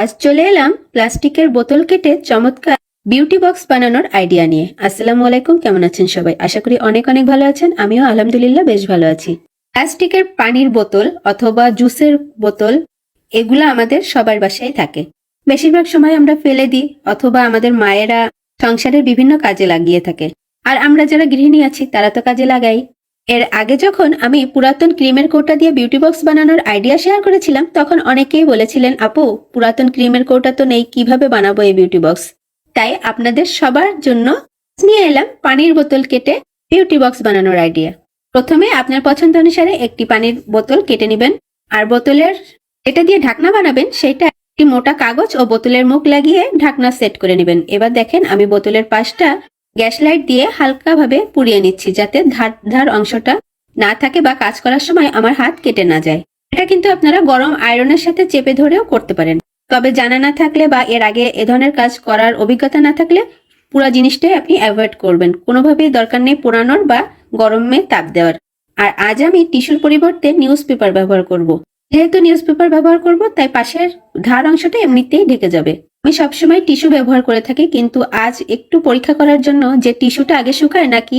আজ চলে এলাম প্লাস্টিকের বোতল কেটে চমৎকার বিউটি বক্স বানানোর আইডিয়া নিয়ে। আসসালামু আলাইকুম, কেমন আছেন সবাই? আশা করি অনেক অনেক ভালো আছেন। আমিও আলহামদুলিল্লাহ বেশ ভালো আছি। প্লাস্টিকের পানির বোতল অথবা জুসের বোতল, এগুলো আমাদের সবার বাসায় থাকে। বেশিরভাগ সময় আমরা ফেলে দিই অথবা আমাদের মায়েরা সংসারের বিভিন্ন কাজে লাগিয়ে থাকে। আর আমরা যারা গৃহিণী আছি, তারা তো কাজে লাগাই। এর আগে যখন আমি পুরাতন ক্রিমের কৌটা দিয়ে বিউটি বক্স বানানোর আইডিয়া শেয়ার করেছিলাম, তখন অনেকেই বলেছিলেন, আপু, পুরাতন ক্রিমের কৌটা তো নেই, কীভাবে বানাবো এই বিউটি বক্স তাই আপনাদের সবার জন্য নিয়ে এলাম পানির বোতল কেটে বিউটি বক্স বানানোর আইডিয়া প্রথমে আপনার পছন্দ অনুসারে একটি পানির বোতল কেটে নেবেন, আর বোতলের এটা দিয়ে ঢাকনা বানাবেন, সেটা একটি মোটা কাগজ ও বোতলের মুখ লাগিয়ে ঢাকনা সেট করে নেবেন। এবার দেখেন, আমি বোতলের পাশটা গ্যাস লাইট দিয়ে হালকাভাবে পুড়িয়ে নিচ্ছি যাতে ধার ধার অংশটা না থাকে বা কাজ করার সময় আমার হাত কেটে না যায়। এটা কিন্তু আপনারা গরম আয়রনের সাথে চেপে ধরেও করতে পারেন। তবে জানা না থাকলে বা এর আগে এ ধরনের কাজ করার অভিজ্ঞতা না থাকলে পুরো জিনিসটাই আপনি অ্যাভয়েড করবেন। কোনোভাবেই দরকার নেই পোড়ানোর বা গরমে তাপ দেওয়ার। আর আজ আমি টিস্যুর পরিবর্তে নিউজ পেপার ব্যবহার করব। যেহেতু নিউজ পেপার ব্যবহার করব, তাই পাশের ধার অংশটা এমনিতেই ঢেকে যাবে। আমি সবসময় টিস্যু ব্যবহার করে থাকি, কিন্তু আজ একটু পরীক্ষা করার জন্য যে টিস্যুটা আগে শুকায় নাকি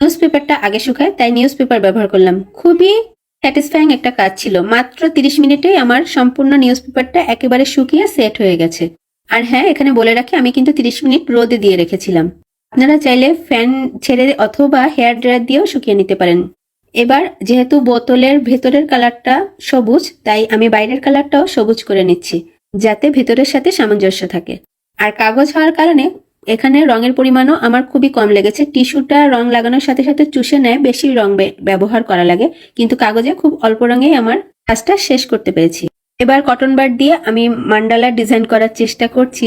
নিউজ পেপারটা আগে শুকায়, তাই নিউজ পেপার ব্যবহার করলাম। খুবই স্যাটিসফাইং একটা কাজ ছিল। মাত্র তিরিশ মিনিটেই আমার সম্পূর্ণ নিউজ পেপারটা একেবারে শুকিয়ে সেট হয়ে গেছে। আর হ্যাঁ এখানে বলে রাখি, আমি কিন্তু তিরিশ মিনিট রোদে দিয়ে রেখেছিলাম। আপনারা চাইলে ফ্যান ছেড়ে অথবা হেয়ার ড্রায়ার দিয়েও শুকিয়ে নিতে পারেন। এবার যেহেতু বোতলের ভেতরের কালারটা সবুজ, তাই আমি বাইরের কালারটাও সবুজ করে নিচ্ছি। যাতে ভেতরের সাথে সামঞ্জস্য থাকে। আর কাগজ হওয়ার কারণে এখানে রঙের পরিমাণও আমার খুবই কম লেগেছে। টিস্যুটা রং লাগানোর সাথে সাথে চুষে নেয়, বেশি রং ব্যবহার করা লাগে। কিন্তু কাগজে খুব অল্প রঙেই আমার কাজটা শেষ করতে পেরেছি। এবার কটন বার দিয়ে আমি মান্ডালা ডিজাইন করার চেষ্টা করছি।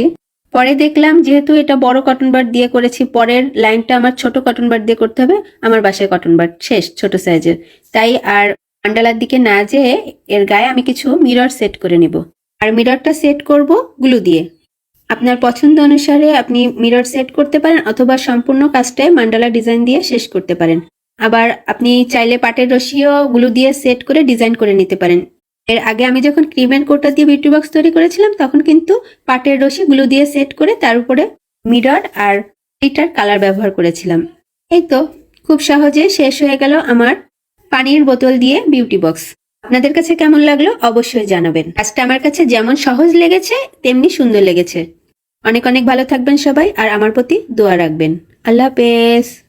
পরে দেখলাম যেহেতু এটা বড় কটন বার দিয়ে করেছি, পরের লাইনটা আমার ছোট কটন বার দিয়ে করতে হবে। আমার বাসায় কটন বার শেষ, ছোট সাইজের। তাই আর মান্ডালার দিকে না যেয়ে এর গায়ে আমি কিছু মিরর সেট করে নিব। আর মিররটা সেট করব গ্লু দিয়ে। আপনার পছন্দ অনুসারে আপনি মিরর সেট করতে পারেন অথবা সম্পূর্ণ কাজটাই মান্ডালা ডিজাইন দিয়ে শেষ করতে পারেন। আবার আপনি চাইলে পাটের রশিও গ্লু দিয়ে সেট করে ডিজাইন করে নিতে পারেন। এর আগে আমি যখন ক্রিমের কোটা দিয়ে বিউটি বক্স তৈরি করেছিলাম, তখন কিন্তু পাটের রশি গ্লু দিয়ে সেট করে তার উপরে মিরর আর এটার কালার ব্যবহার করেছিলাম। এই তো, খুব সহজে শেষ হয়ে গেল আমার পানির বোতল দিয়ে বিউটি বক্স আপনাদের কাছে কেমন লাগল অবশ্যই জানাবেন। কাজটা আমার কাছে যেমন সহজ লেগেছে, তেমনি সুন্দর লেগেছে। অনেক অনেক ভালো থাকবেন সবাই, আর আমার প্রতি দোয়া রাখবেন। আল্লাহ হাফেজ।